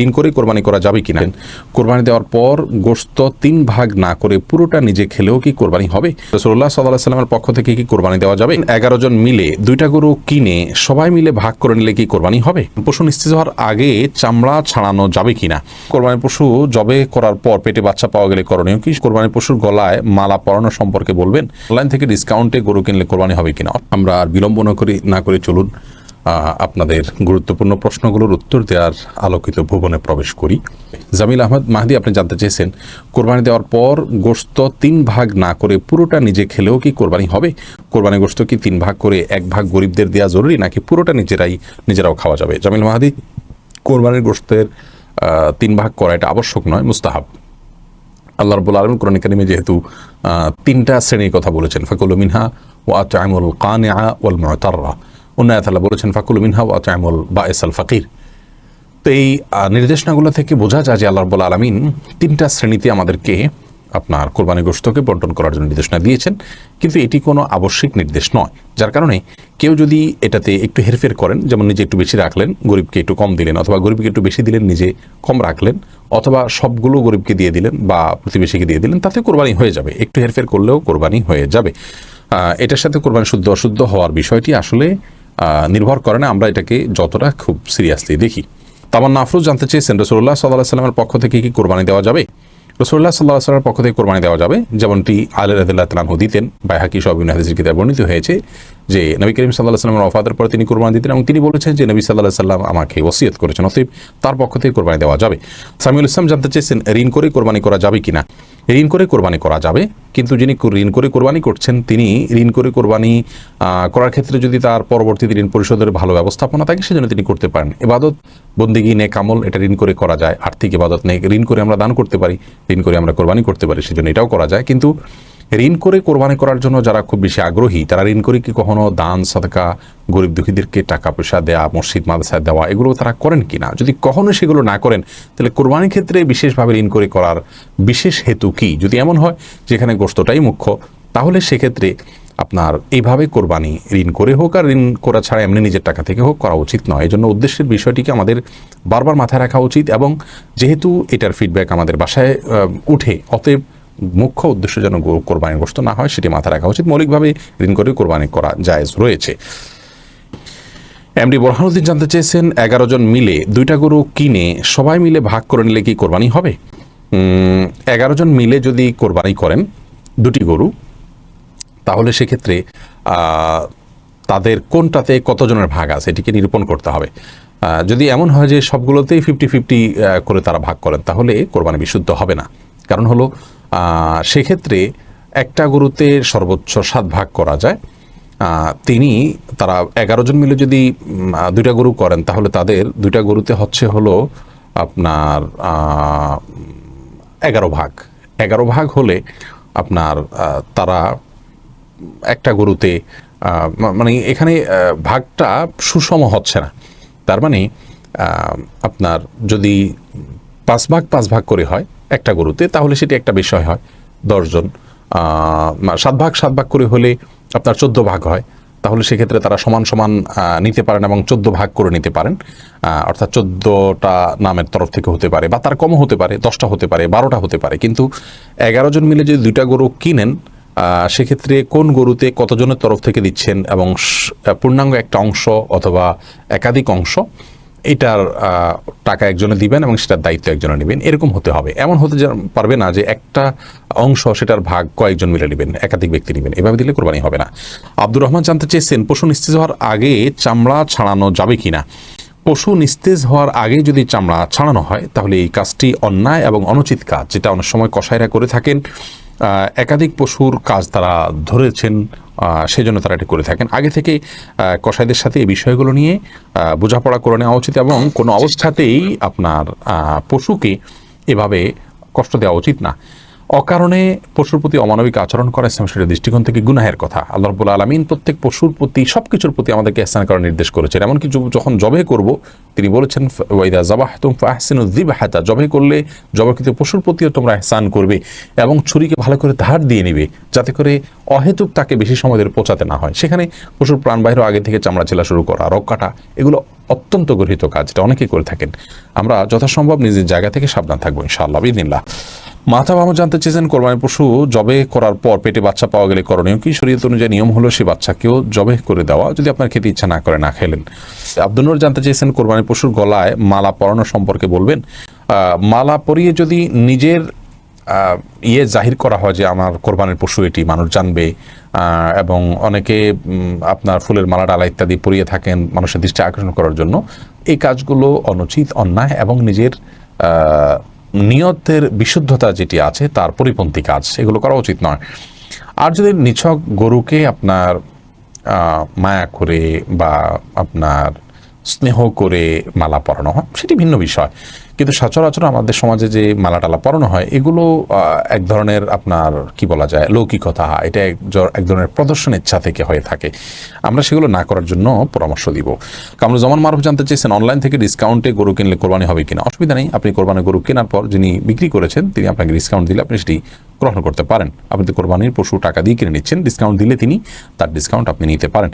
ঋণ করে কোরবানি করা যাবে কিনা? কোরবানি দেওয়ার পর গোস্ত তিন ভাগ না করে পুরোটা নিজে খেলেও কি কোরবানি হবে? রসুল্লাহ সাল্লাহ সাল্লামের পক্ষ থেকে কি কোরবানি দেওয়া যাবে? এগারো জন মিলে দুইটা গরু কিনে সবাই মিলে ভাগ করে নিলে কি কোরবানি হবে? পশু নিশ্চিত হওয়ার আগে চামড়া ছাড়ানো যাবে কিনা? কোরবানির পশু জবে করার পর পেটে বাচ্চা পাওয়া গেলে করণীয় কি? কোরবানির পশুর গলায় মালা পরানো সম্পর্কে বলবেন? অনলাইন থেকে ডিসকাউন্টে গরু কিনলে কোরবানি হবে কিনা? আমরা আর বিলম্ব না করি না করে চলুন। আপনাদের গুরুত্বপূর্ণ প্রশ্নগুলোর উত্তর দেওয়ার আলোকিত ভুবনে প্রবেশ করি। জামিল আহমদ মাহদি, আপনি জানতে চেয়েছেন, কোরবানি দেওয়ার পর গোস্ত তিন ভাগ না করে পুরোটা নিজে খেলেও কি কোরবানি হবে? কোরবানি গোস্ত কি তিন ভাগ করে এক ভাগ গরিবদের দেওয়া জরুরি, নাকি পুরোটা নিজেরাই, নিজেরাও খাওয়া যাবে? জামিল মাহাদি, কোরবানির গোস্তের তিন ভাগ করা এটা আবশ্যক নয়, মুস্তাহাব। আল্লাহ রবুল আলম কোরআন কারিমে যেহেতু তিনটা শ্রেণির কথা বলেছেন, ফাকুল মিনহা ও আতামুল কানিয়া ওয়াল মুতাররা। অন্য আয়াতাল্লাহ বলেছেন, ফাকুল মিনহা আতামুল বা এসাল ফাকির। তো এই নির্দেশনাগুলো থেকে বোঝা যায় যে আল্লাহ রবুল আলমিন তিনটা শ্রেণীতে আমাদেরকে আপনার কোরবানি গোস্তকে বন্টন করার জন্য নির্দেশনা দিয়েছেন। কিন্তু এটি কোনো আবশ্যিক নির্দেশ নয়। যার কারণে কেউ যদি এটাতে একটু হেরফের করেন, যেমন নিজে একটু বেশি রাখলেন, গরিবকে একটু কম দিলেন, অথবা গরিবকে একটু বেশি দিলেন, নিজে কম রাখলেন, অথবা সবগুলো গরিবকে দিয়ে দিলেন বা প্রতিবেশীকে দিয়ে দিলেন, তাতে কোরবানি হয়ে যাবে। একটু হেরফের করলেও কোরবানি হয়ে যাবে। এটার সাথে কোরবানি শুদ্ধ অশুদ্ধ হওয়ার বিষয়টি আসলে নির্ভর করে না, আমরা এটাকে যতটা খুব সিরিয়াসলি দেখি। তামান্না আফরুজ জানতে চেয়েছেন রসুল্লাহ সাল্লাহ সাল্লামের পক্ষ থেকে কি কোরবানি দেওয়া যাবে? রসুল্লাহ সাল্লাহ সাল্লামের পক্ষ থেকে কোরবানি দেওয়া যাবে। যেমনটি আলী রাদিল্লাহ তালাহু দিতেন বা হাকি সব হাদিসের কিতাব বর্ণিত হয়েছে যে নবী করিম সাল্লাহ সাল্লামের অফাদের পর তিনি কোরবানি দিতেন এবং তিনি বলেছেন যে নবী সাল্লাহ সাল্লাম আমাকে ওসিয়ত করেছেন, অতএব তার পক্ষ থেকে কোরবানি দেওয়া যাবে। সামিউল ইসলাম জানতে চেয়েছেন, ঋণ করে কোরবানি করা যাবে কিনা? ঋণ করে কোরবানি করা যাবে। কিন্তু যিনি ঋণ করে কোরবানি করছেন, তিনি ঋণ করে কোরবানি করার ক্ষেত্রে যদি তার পরবর্তীতে ঋণ পরিশোধের ভালো ব্যবস্থাপনা থাকে, সেজন্য তিনি করতে পারেন। এবাদত বন্দিগি নে কামল এটা ঋণ করে করা যায়। আর্থিক এবাদত নে ঋণ করে আমরা দান করতে পারি, ঋণ করে আমরা কোরবানি করতে পারি, সেজন্য এটাও করা যায়। কিন্তু ঋণ করে কোরবানি করার জন্য যারা খুব বেশি আগ্রহী, তারা ঋণ করে কি কখনো দান, সদকা, গরিব দুঃখীদেরকে টাকা পয়সা দেওয়া মসজিদ মাদ্রাসায় দেওয়া, এগুলো তারা করেন কি না যদি কখনো সেগুলো না করেন, তাহলে কোরবানির ক্ষেত্রে বিশেষভাবে ঋণ করে করার বিশেষ হেতু কি? যদি এমন হয়, যেখানে গোস্তটাই মুখ্য, তাহলে সেক্ষেত্রে আপনার এইভাবে কোরবানি ঋণ করে হোক, আর ঋণ করা ছাড়া এমনি নিজের টাকা থেকে হোক করা উচিত নয়। এই জন্য উদ্দেশ্যের বিষয়টিকে আমাদের বারবার মাথায় রাখা উচিত এবং যেহেতু এটার ফিডব্যাক আমাদের বাসায় উঠে, অতএব মুখ্য উদ্দেশ্য যেন গো- কোরবানির গোস্ত না হয়, সেটি মাথায় রাখা উচিত। মৌলিকভাবে ঋণ করে কোরবানি করা জায়েজ রয়েছে। এমডি বোরহানুদ্দিন জানতে চেয়েছেন, এগারো জন মিলে দুইটা গরু কিনে সবাই মিলে ভাগ করে নিলে কি কোরবানি হবে? এগারো জন মিলে যদি কোরবানি করেন দুটি গরু, তাহলে সেক্ষেত্রে তাদের কোনটাতে কতজনের ভাগ আছে এটিকে নিরূপণ করতে হবে। যদি এমন হয় যে সবগুলোতেই ফিফটি ফিফটি করে তারা ভাগ করেন, তাহলে কোরবানি বিশুদ্ধ হবে না। কারণ হলো সেক্ষেত্রে একটা গরুতে সর্বোচ্চ সাত ভাগ করা যায়। তিনি তারা এগারো জন মিলে যদি দুইটা গরু করেন, তাহলে তাদের দুইটা গরুতে হচ্ছে হলো আপনার এগারো ভাগ। এগারো ভাগ হলে আপনার তারা একটা গরুতে মানে এখানে ভাগটা সুষম হচ্ছে না। তার মানে আপনার যদি পাঁচ ভাগ পাঁচ ভাগ করে হয় একটা গরুতে, তাহলে সেটি একটা বিষয় হয়। দশজন সাত ভাগ সাত ভাগ করে হলে আপনার চোদ্দ ভাগ হয়। তাহলে সেক্ষেত্রে তারা সমান সমান নিতে পারেন এবং চোদ্দ ভাগ করে নিতে পারেন। অর্থাৎ চোদ্দোটা নামের তরফ থেকে হতে পারে বা তার কমও হতে পারে, দশটা হতে পারে, বারোটা হতে পারে। কিন্তু এগারো জন মিলে যদি দুইটা গরু কিনেন সেক্ষেত্রে কোন গরুতে কতজনের তরফ থেকে দিচ্ছেন এবং পূর্ণাঙ্গ একটা অংশ অথবা একাধিক অংশ এটার টাকা একজনে দিবেন এবং সেটার দায়িত্ব একজনে নেবেন। এরকম হতে হবে। এমন হতে পারবে না যে একটা অংশ সেটার ভাগ কয়েকজন মিলে নেবেন, একাধিক ব্যক্তি নেবেন। এভাবে দিলে কোরবানি হবে না। আব্দুর রহমান জানতে চেয়েছেন, পশু নিস্তেজ হওয়ার আগে চামড়া ছাড়ানো যাবে কি না পশু নিস্তেজ হওয়ার আগে যদি চামড়া ছাড়ানো হয়, তাহলে এই কাজটি অন্যায় এবং অনুচিত কাজ, যেটা অনেক সময় কসাইরা করে থাকেন। একাধিক পশুর কাজ তারা ধরেছেন সেজন্য তারা এটি করে থাকেন। আগে থেকে কসাইদের সাথে এই বিষয়গুলো নিয়ে বোঝাপড়া করে নেওয়া উচিত এবং কোনো অবস্থাতেই আপনার পশুকে এভাবে কষ্ট দেওয়া উচিত না। অকারণে পশুর প্রতি অমানবিক আচরণ করা ইসলাম শরীরের দৃষ্টিকোণ থেকে গুনাহের কথা। আল্লাহ রব্বুল আলমিন প্রত্যেক পশুর প্রতি সব কিছুর প্রতি আমাদেরকে এহসান করার নির্দেশ করেছেন। এমনকি যখন জবে করব, তিনি বলেছেন, ওয়াইদা জবাহ তুম ফাহসিনুদ্দিব হাতা জবে করলে জবাকৃত পশুর প্রতিও তোমরা এহসান করবে এবং ছুরিকে ভালো করে ধার দিয়ে নিবে, যাতে করে অহেতুক তাকে বেশি সময় ধরে পৌঁছাতে না হয়। সেখানে পশুর প্রাণবাহির আগে থেকে চামড়া ছেলা শুরু করা রক কাটা, এগুলো অত্যন্ত গর্হিত কাজ, এটা অনেকেই করে থাকেন। আমরা যথাসম্ভব নিজের জায়গা থেকে সাবধান থাকব, ইনশাআল্লাহ বিদিল্লাহ মাথা বামু জানতে চেয়েছেন কোরবানি পশু জবে করার পর পেটে বাচ্চা পাওয়া গেলে করণীয় কি? শরীয়ত অনুযায়ী নিয়ম হলো সে বাচ্চাকেও জবে করে দেওয়া, যদি আপনার খেতে ইচ্ছা না করে, না খেলেন আব্দুল জানতে চেয়েছেন কোরবানি পশুর গলায় মালা পরানো সম্পর্কে বলবেন। মালা পরিয়ে যদি নিজের ইয়ে জাহির করা হয় যে আমার কোরবানির পশু এটি, মানুষ জানবে এবং অনেকে আপনার ফুলের মালা, ডালা ইত্যাদি পরিয়ে থাকেন মানুষের দৃষ্টি আকর্ষণ করার জন্য, এই কাজগুলো অনুচিত, অন্যায় এবং নিজের নিয়তের বিশুদ্ধতা যেটি আছে, তার পরিপন্থী কাজ, এগুলো করা উচিত নয়। আর যদি নিছক গরুকে আপনার মায়া করে বা আপনার স্নেহ করে মালা পরানো হয়, সেটি ভিন্ন বিষয়। কিন্তু সচরাচর আমাদের সমাজে যে মালা টালা পরানো হয়, এগুলো এক ধরনের আপনার, কি বলা যায়, লৌকিকতা, এটা এক ধরনের প্রদর্শন ইচ্ছা থেকে হয়ে থাকে। আমরা সেগুলো না করার জন্য পরামর্শ দিব। কামরুজ্জামান মারুফ জানতে চেয়েছেন, অনলাইন থেকে ডিসকাউন্টে গরু কিনলে কোরবানি হবে কিনা? অসুবিধা নেই, আপনি কোরবানি গরু কেনার পর যিনি বিক্রি করেছেন, তিনি আপনাকে ডিসকাউন্ট দিলে আপনি সেটি গ্রহণ করতে পারেন। আপনি তো কোরবানির পশু টাকা দিয়ে কিনে নিচ্ছেন, ডিসকাউন্ট দিলে তিনি তার ডিসকাউন্ট আপনি নিতে পারেন।